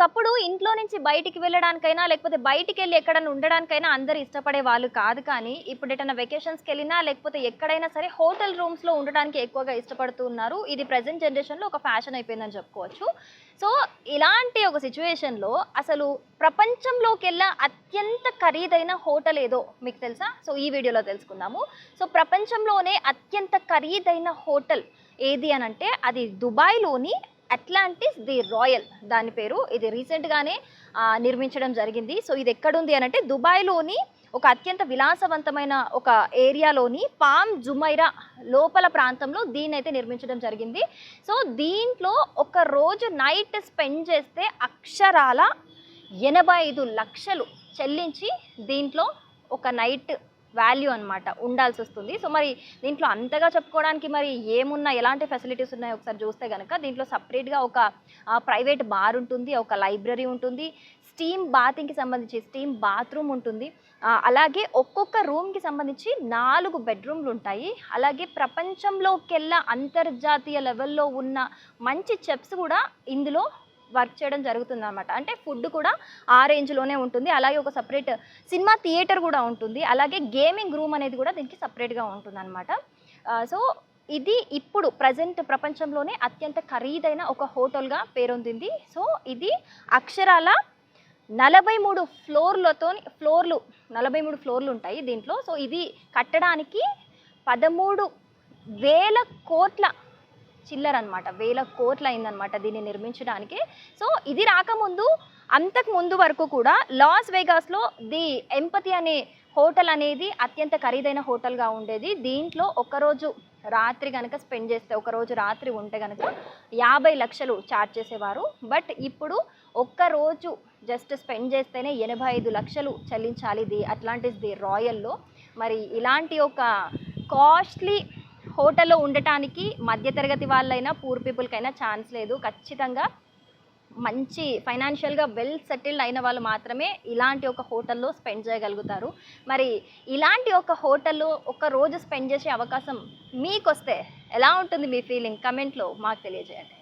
ఒకప్పుడు ఇంట్లో నుంచి బయటికి వెళ్ళడానికైనా లేకపోతే బయటికి వెళ్ళి ఎక్కడైనా ఉండడానికైనా అందరు ఇష్టపడే వాళ్ళు కాదు కానీ ఇప్పుడు ఎటైనా వెకేషన్స్కి వెళ్ళినా లేకపోతే ఎక్కడైనా సరే హోటల్ రూమ్స్లో ఉండడానికి ఎక్కువగా ఇష్టపడుతూ ఉన్నారు. ఇది ప్రజెంట్ జనరేషన్లో ఒక ఫ్యాషన్ అయిపోయిందని చెప్పుకోవచ్చు. సో ఇలాంటి ఒక సిచ్యువేషన్లో అసలు ప్రపంచంలోకెల్లా అత్యంత ఖరీదైన హోటల్ ఏదో మీకు తెలుసా? సో ఈ వీడియోలో తెలుసుకుందాము. సో ప్రపంచంలోనే అత్యంత ఖరీదైన హోటల్ ఏది అని అంటే అది దుబాయ్లోని అట్లాంటిస్ ది రాయల్ దాని పేరు ఇది రీసెంట్గానే నిర్మించడం జరిగింది. సో ఇది ఎక్కడుంది అని అంటే దుబాయ్లోని ఒక అత్యంత విలాసవంతమైన ఒక ఏరియాలోని పామ్ జుమైరా లోపల ప్రాంతంలో దీన్ని అయితే నిర్మించడం జరిగింది. సో దీంట్లో ఒక రోజు నైట్ స్పెండ్ చేస్తే అక్షరాల ఎనభై ఐదు లక్షలు చెల్లించి దీంట్లో ఒక నైట్ వాల్యూ అనమాట ఉండాల్సి వస్తుంది. సో మరి దీంట్లో అంతగా చెప్పుకోవడానికి మరి ఏమున్నా ఎలాంటి ఫెసిలిటీస్ ఉన్నాయో ఒకసారి చూస్తే కనుక దీంట్లో సపరేట్గా ఒక ప్రైవేట్ బార్ ఉంటుంది ఒక లైబ్రరీ ఉంటుంది స్టీమ్ బాతింగ్కి సంబంధించి స్టీమ్ బాత్రూమ్ ఉంటుంది. అలాగే ఒక్కొక్క రూమ్కి సంబంధించి నాలుగు బెడ్రూమ్లు ఉంటాయి. అలాగే ప్రపంచంలోకెల్లా అంతర్జాతీయ లెవెల్లో ఉన్న మంచి చెప్స్ కూడా ఇందులో వర్క్ చేయడం జరుగుతుంది అనమాట అంటే ఫుడ్ కూడా ఆ రేంజ్లోనే ఉంటుంది. అలాగే ఒక సపరేట్ సినిమా థియేటర్ కూడా ఉంటుంది. అలాగే గేమింగ్ రూమ్ అనేది కూడా దీనికి సపరేట్గా ఉంటుంది అనమాట సో ఇది ఇప్పుడు ప్రజెంట్ ప్రపంచంలోనే అత్యంత ఖరీదైన ఒక హోటల్గా పేరొందింది. సో ఇది అక్షరాల నలభై మూడు ఫ్లోర్లతో ఫ్లోర్లు నలభై మూడు ఫ్లోర్లు ఉంటాయి దీంట్లో. సో ఇది కట్టడానికి పదమూడు వేల కోట్ల చిల్లర అనమాట వేల కోట్లు అయిందనమాట దీన్ని నిర్మించడానికి. సో ఇది రాకముందు అంతకు ముందు వరకు కూడా లాస్ వేగాస్లో ది ఎంపతి అనే హోటల్ అనేది అత్యంత ఖరీదైన హోటల్గా ఉండేది. దీంట్లో ఒకరోజు రాత్రి కనుక స్పెండ్ చేస్తే ఒకరోజు రాత్రి ఉంటే కనుక యాభై లక్షలు ఛార్జ్ చేసేవారు. బట్ ఇప్పుడు ఒక్కరోజు జస్ట్ స్పెండ్ చేస్తేనే ఎనభై ఐదు లక్షలు చెల్లించాలి ది అట్లాంటిస్ ది రాయల్లో. మరి ఇలాంటి ఒక కాస్ట్లీ హోటల్లో ఉండటానికి మధ్యతరగతి వాళ్ళైనా పూర్ పీపుల్కైనా ఛాన్స్ లేదు. ఖచ్చితంగా మంచి ఫైనాన్షియల్గా వెల్ సెటిల్డ్ అయిన వాళ్ళు మాత్రమే ఇలాంటి ఒక హోటల్లో స్పెండ్ చేయగలుగుతారు. మరి ఇలాంటి ఒక హోటల్లో ఒక రోజు స్పెండ్ చేసే అవకాశం మీకు వస్తే ఎలా ఉంటుంది మీ ఫీలింగ్ కమెంట్లో మాకు తెలియజేయండి.